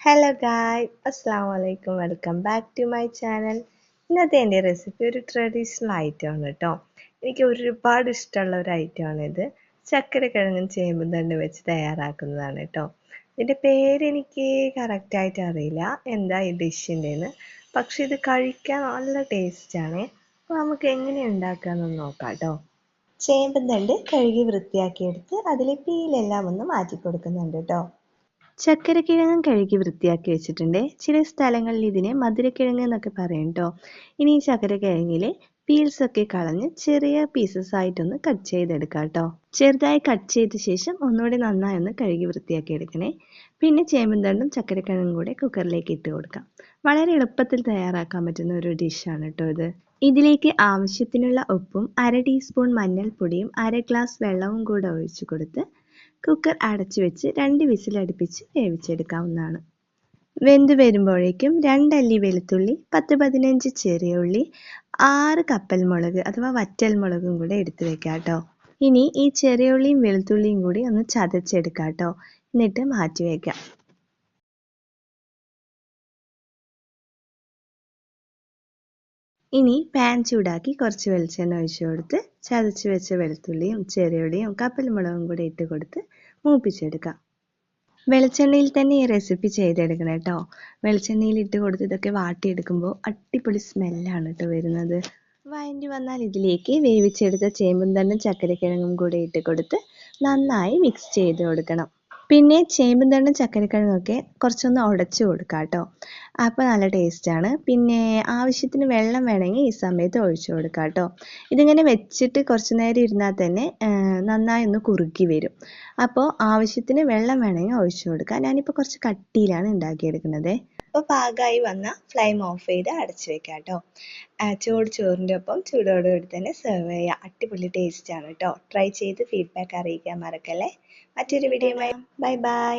Hello guys അസ്സാം വലൈക്കും welcome back to my channel ഇന്നത്തെ എന്റെ റെസിപ്പി ഒരു ട്രഡീഷണൽ ഐറ്റം ആണ് കേട്ടോ എനിക്ക് ഒരുപാട് ഇഷ്ടമുള്ള ഒരു ഐറ്റമാണ് ഇത്. ചക്കര കിഴങ്ങൻ ചേമ്പും തണ്ട് വെച്ച് തയ്യാറാക്കുന്നതാണ് കേട്ടോ ഇതിന്റെ പേര് എനിക്ക് കറക്റ്റായിട്ട് അറിയില്ല. എന്താ ഈ ഡിഷിന്റെന്ന് പക്ഷെ ഇത് കഴിക്കാൻ നല്ല ടേസ്റ്റാണ് അപ്പോൾ നമുക്ക് എങ്ങനെ ഉണ്ടാക്കാമെന്ന് നോക്കാം കേട്ടോ ചേമ്പും തണ്ട് കഴുകി വൃത്തിയാക്കിയെടുത്ത് അതിലെ പീലെല്ലാം ഒന്ന് മാറ്റി കൊടുക്കുന്നുണ്ട് കേട്ടോ ചക്കരക്കിഴങ്ങും കഴുകി വൃത്തിയാക്കി വെച്ചിട്ടുണ്ട്. ചില സ്ഥലങ്ങളിൽ ഇതിനെ മധുരക്കിഴങ്ങ് എന്നൊക്കെ പറയും കേട്ടോ ഇനി ഈ ചക്കരക്കിഴങ്ങിൽ പീൽസ് ഒക്കെ കളഞ്ഞ് ചെറിയ പീസസ് ആയിട്ടൊന്ന് കട്ട് ചെയ്തെടുക്കാം കേട്ടോ ചെറുതായി കട്ട് ചെയ്ത ശേഷം ഒന്നുകൂടി നന്നായി ഒന്ന് കഴുകി വൃത്തിയാക്കി എടുക്കണേ. പിന്നെ ചേമ്പന്തണ്ടും ചക്കരക്കിഴങ്ങും കൂടെ കുക്കറിലേക്ക് ഇട്ട് കൊടുക്കാം. വളരെ എളുപ്പത്തിൽ തയ്യാറാക്കാൻ പറ്റുന്ന ഒരു ഡിഷാണ് കേട്ടോ ഇത്. ഇതിലേക്ക് ആവശ്യത്തിനുള്ള ഉപ്പും അര ടീസ്പൂൺ മഞ്ഞൾപ്പൊടിയും അര ഗ്ലാസ് വെള്ളവും കൂടെ ഒഴിച്ചു കൊടുത്ത് കുക്കർ അടച്ചു വെച്ച് രണ്ട് വിസിലടുപ്പിച്ച് വേവിച്ചെടുക്കാവുന്നതാണ്. വെന്ത് വരുമ്പോഴേക്കും രണ്ടല്ലി വെളുത്തുള്ളി പത്ത് പതിനഞ്ച് ചെറിയ ഉള്ളി ആറ് കപ്പൽ മുളക് അഥവാ വറ്റൽ മുളകും കൂടെ എടുത്തു വെക്കാം കേട്ടോ ഇനി ഈ ചെറിയ ഉള്ളിയും വെളുത്തുള്ളിയും കൂടി ഒന്ന് ചതച്ചെടുക്കാം കേട്ടോ എന്നിട്ട് മാറ്റി വയ്ക്കാം ഇനി പാൻ ചൂടാക്കി കുറച്ച് വെളിച്ചെണ്ണ ഒഴിച്ചു കൊടുത്ത് ചതച്ച് വെച്ച വെളുത്തുള്ളിയും ചെറിയുള്ളിയും കപ്പൽമുളകും കൂടി ഇട്ട് കൊടുത്ത് മൂപ്പിച്ചെടുക്കാം. വെളിച്ചെണ്ണയിൽ തന്നെ ഈ റെസിപ്പി ചെയ്തെടുക്കണം കേട്ടോ. വെളിച്ചെണ്ണയിൽ ഇട്ട് കൊടുത്ത് ഇതൊക്കെ വാട്ടിയെടുക്കുമ്പോൾ അടിപൊളി സ്മെല്ലാണ് കേട്ടോ വരുന്നത്. വഴണ്ടി വന്നാൽ ഇതിലേക്ക് വേവിച്ചെടുത്ത ചേമ്പും തണ്ടും ചക്കരക്കിഴങ്ങും കൂടി ഇട്ട് കൊടുത്ത് നന്നായി മിക്സ് ചെയ്ത് കൊടുക്കണം. പിന്നെ ചേമ്പും തണ്ടും ചക്കരക്കിഴങ്ങൊക്കെ കുറച്ചൊന്ന് ഉടച്ചു കൊടുക്കാം കേട്ടോ അപ്പോൾ നല്ല ടേസ്റ്റാണ്. പിന്നെ ആവശ്യത്തിന് വെള്ളം വേണമെങ്കിൽ ഈ സമയത്ത് ഒഴിച്ചു കൊടുക്കാം കേട്ടോ ഇതിങ്ങനെ വെച്ചിട്ട് കുറച്ച് നേരം ഇരുന്നാൽ തന്നെ നന്നായി ഒന്ന് കുറുക്കി വരും. അപ്പോൾ ആവശ്യത്തിന് വെള്ളം വേണമെങ്കിൽ ഒഴിച്ചു കൊടുക്കാം. ഞാനിപ്പോൾ കുറച്ച് കട്ടിയിലാണ് ഉണ്ടാക്കിയെടുക്കുന്നത്. അപ്പോൾ പാകമായി വന്ന ഫ്ലെയിം ഓഫ് ചെയ്ത് അടച്ചു വെക്കുക കേട്ടോ ചൂട് ചോറിന്റെ ഒപ്പം ചൂടോടുകൂടി തന്നെ സെർവ് ചെയ്യുക അടിപൊളി ടേസ്റ്റാണ് കേട്ടോ ട്രൈ ചെയ്ത് ഫീഡ്ബാക്ക് അറിയിക്കാൻ മറക്കല്ലേ? മറ്റൊരു വീഡിയോയുമായി ബൈ ബൈ